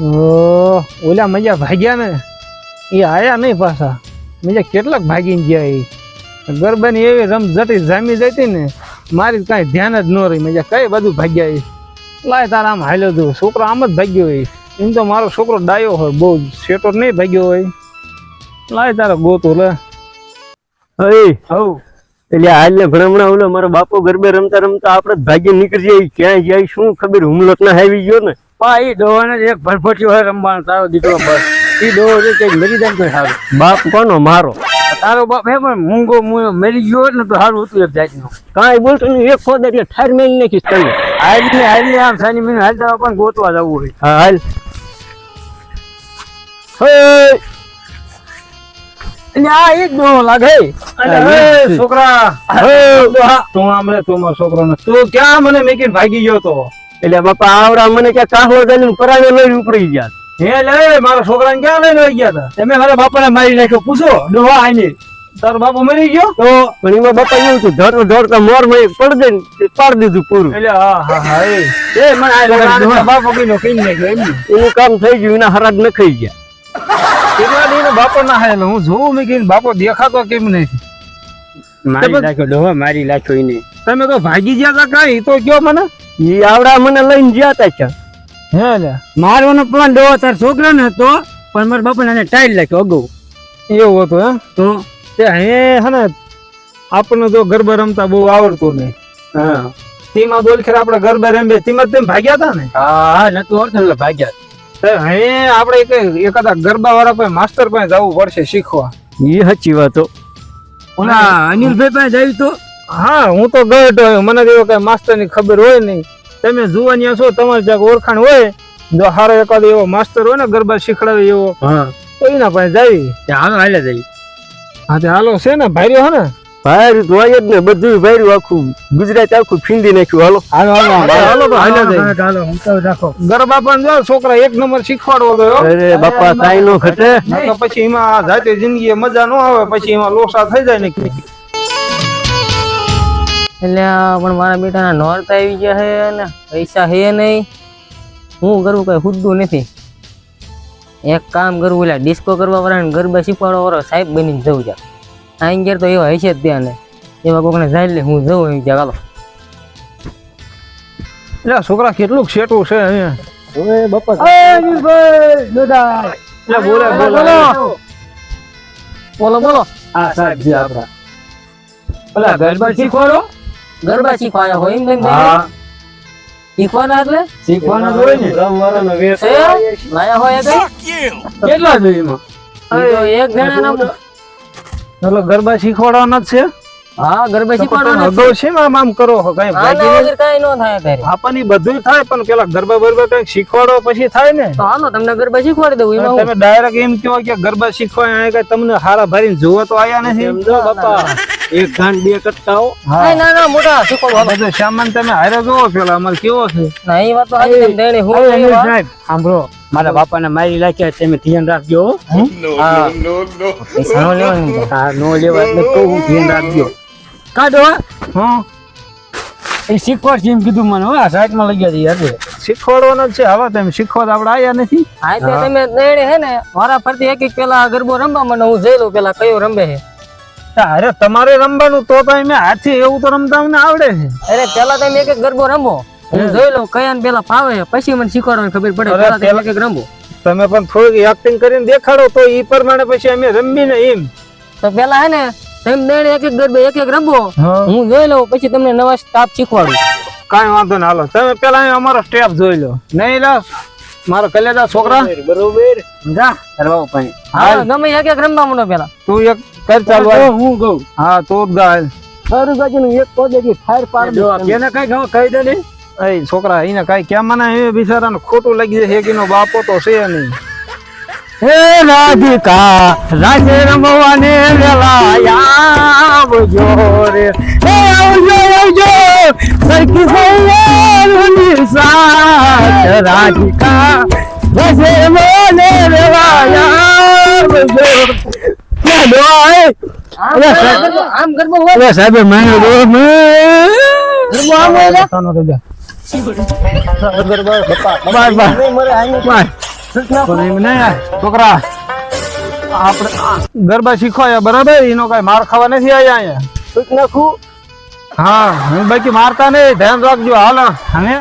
ઓલા મજા ભાગ્યા ને? એ આયા નહીં પાછા. મજા કેટલાક ભાગીને ગયા એ. ગરબાની એવી રમ જટી જામી જતી ને મારી કાંઈ ધ્યાન જ ન રહી. મજા કઈ બધું ભાગ્યા એ? લાય તારા આમ હાલ્યો તું. છોકરો આમ જ ભાગ્યો હોય એમ તો મારો છોકરો ડાયો હોય બહુ શેટો નહીં ભાગ્યો હોય. લાય તારા ગોતો લે. અરે હવ એટલે હાલ ને ભણમણા ઓલો મારો બાપો ગરબે રમતા રમતા આપણે જ ભાગ્ય નીકળી જાય. ક્યાં જાય શું ખબર? હુમલો ના આવી ગયો ને. પા એ ડોહાને એક ભરફટ્યો હોય રમવાનો તારો દીકરો બસ એ ડોહો છે કંઈક મરી જાય તો સારું. બાપ કોનો? મારો. તારો બાપ હે પણ મૂંગો મૂંગો મરી ગયો ને તો સારું હતું એક જાતનું. કાંઈ બોલતો નહીં એક ખોદ એટલે ઠાર મેલી નાખીશ તને. હાલની હાલની આમ સાની મીન હાલતા પણ ગોતવા જવું હોય. હા હાલ. હે આ એક ડોહો લાગે. છોકરા. તું આમ રે તું મારો છોકરો ને તું ક્યાં મને મેકીને ભાગી ગયો તો? એટલે બાપા આવડા મને ક્યાં કાહલો દઈને પરાણે લઈને ઉપડી ગયા. હે લે મારા છોકરાને ક્યાં લઈને આવી ગયા હતા તમે મારા બાપાને મારી નાખ્યો પૂછો ડોહા આઈને. તારો બાપો મરી ગયો? તો પણ એમાં બાપા એવું હતું ધોર તો મોરમાં પડ દે પાડ દીધું પૂરું. એટલે હા હા હા એ. મને આ બાપો કીનો કઈ નાખ્યો એમ એનું કામ થઈ ગયું એના હરાજ ન ખાઈ ગયા. કેટલા દી બાપો ના હાય હું જોઉં મેં કીધું બાપો દેખાતો કેમ નહીં? મારી નાખ્યો ડોહા મારી નાખ્યો એને. તમે તો ભાગી ગયા તા કઈ તો કયો મને? ઈ આવડા મને લઈને ગયા તા ક્યાં હે લે. મારવાનો પ્લાન ડોવો તાર છોકરા ને હતો પણ મારા બાપા ને ટાઈલ લાગ્યો અગાઉ. એવું હતું હે તો? તે હે હે ને આપણને તો ગરબા રમતા બહુ આવડતું નહીં. હા. તેમાં બોલ ખેર આપણે ગરબા રમીએ. તેમાં તેમ ભાગ્યા હતા ને? હા નતું અર્થ એટલે ભાગ્યા. તે હે આપણે એક એકાદા ગરબા વાળા પાસે માસ્ટર પાસે જવું પડશે શીખવા. એ સાચી વાતો ઓલા અનિલભાઈ પાસે જાય તો? હા હું તો ગયો તો મને તો કઈ માસ્ટરની ખબર હોય નહીં તમે જુવાનિયા છો તમારી જ્યાં ઓળખાણ હોય જો હારો એકાદ એવો માસ્ટર હોય ને ગરબા શીખડાવે એવો તો એના પાસે જાવી હાલો હાલે જાય હા તે હાલો છે ને ભાઈ હો ને ભાઈ હોય જ ને બધું ભાઈ આખું ગુજરાત આખું ફીંદી નાખ્યું હાલો હાલો હાલો હાલો તો જાય. હાલો હું તો રાખો ગરબા પણ જો છોકરા એક નંબર શીખવાડવો તો અરે બાપા કાઈ નો ઘટે પછી એમાં જાતે જિંદગી મજા નો આવે પછી એમાં લોસા થઈ જાય ને એટલે પણ મારા બેટાના નોરતા આવી ગયા છે અને પૈસા હે નહીં. હું કરવું કઈ હુદ્દું નથી. એક કામ કરવું એટલે ડિસ્કો કરવા વાળા ગરબા શીખવાડવા વાળો સાહેબ બનીને જવું જા. આઈ ગયા તો એવા હશે જ ત્યાં ને. એવા કોકને જાય એટલે હું જઉં એમ ત્યાં ચાલો એટલે છોકરા કેટલું શેટું છે અહીંયા. ઓય બાપા એટલે બોલે બોલે બોલો. બોલો. આ સાહેબ જી આપડા પેલા ગરબા શીખવાડો. ગરબા શીખવાના હોય એમ બેન હા. શીખવાના એટલે? શીખવાના હોય ને. રમવાનો વેર લાયા હોય કઈ? કેટલા જોઈએ એમાં? એક જણા નામ એટલે ગરબા શીખવાડવાના જ છે? હા ગરબા તો હગો છે. આમ આમ કરો કઈ ભાગીને વગર ન થાય તારે આપણને બધું થાય પણ પેલા ગરબા બરબા કઈ શીખવાડો પછી થાય ને. તો હાલો તમને ગરબા શીખવાડી દઉં એમાં તમે ડાયરેક્ટ એમ કહો કે ગરબા શીખવા આયા કઈ તમને હારા ભરીને જોવા તો આયા નથી? સમજો બાપા એક ઘાન બે કરતા હા. ના ના ના મોટા શીખવાડો હાલો. બધો સામાન તમે હારે જોવો પેલા અમારે કેવો છે? ના એ વાત તો હાચી તમે દેણે હું સાહેબ સાંભળો. મારા બાપાને મારી લાગ્યા તમે ધ્યાન રાખજો હા. નો લેવાનું નો લેવા એટલે કહું ધ્યાન રાખજો. કાઢો હા. એ શીખવાડશે એમ કીધું મને હા. આ સાઈડમાં લઈ ગયા છે યાર. શીખવાડવાનો જ છે. હવે તમે શીખવાડ આપણે આયા નથી. હા તે તમે દેણી હે ને મારા ફરતી એક એક પેલા ગરબો રમવા મને હું જઈ લઉં પેલા કયો રમે છે અરે તમારે રમવાનું તો તો મેં હાથી એવું તો રમતા અમને આવડે છે. અરે પેલા તમે એક એક ગરબો રમો. હું જોઈ લઉં કયા ને પેલા ફાવે. પછી મને શીખવાડવાની ખબર પડે. અરે પેલા તમે એક એક રમો. તમે પણ થોડીક એક્ટિંગ કરીને દેખાડો તો એ પ્રમાણે પછી અમે રમીને એમ. તો પેલા હે ને તમે એક એક ગરબે એક એક રમો હા. હું જોઈ લઉં પછી તમને નવા સ્ટાફ શીખવાડું. કાંઈ વાંધો ના હાલો. તમે પેલા અમારો સ્ટેપ જોઈ લો. નહીં લો. મારો કલેજા છોકરા. બરોબર. જા. કરવા પાણી. હા ગમે એક એક રમવા મને પેલા તું એક કર ચાલુ હું કહું. હા તું ગાય સારું ગાજીનું એક પદ એટલે ફાયર પાર દો એને કઈ ખબર કહી દે ને. એ છોકરા એને કઈ કેમ? મને એ બિચારાને ખોટું લાગી જશે કે એનો બાપો તો છે નહીં. હે રાધિકા રાજે રમવાને વેલા આવજો રે હે આવજો આવજો સરખી સૈયારની સાથ રાધિકા રાજે રમવાને વેલા આવજો ક્યાં ડોય આમ ગરબો- આમ ગરબો હોય અરે સાહેબ મને ડો મે ગરબો આમ હોય ને? તાનો રજા. છોકરા આપણે ગરબા શીખવાયા બરાબર? એનો કઈ માર ખાવા નથી આયા અહીંયા. નાખું? હા હું બાકી મારતા નહીં. ધ્યાન રાખજો. હાલ. હવે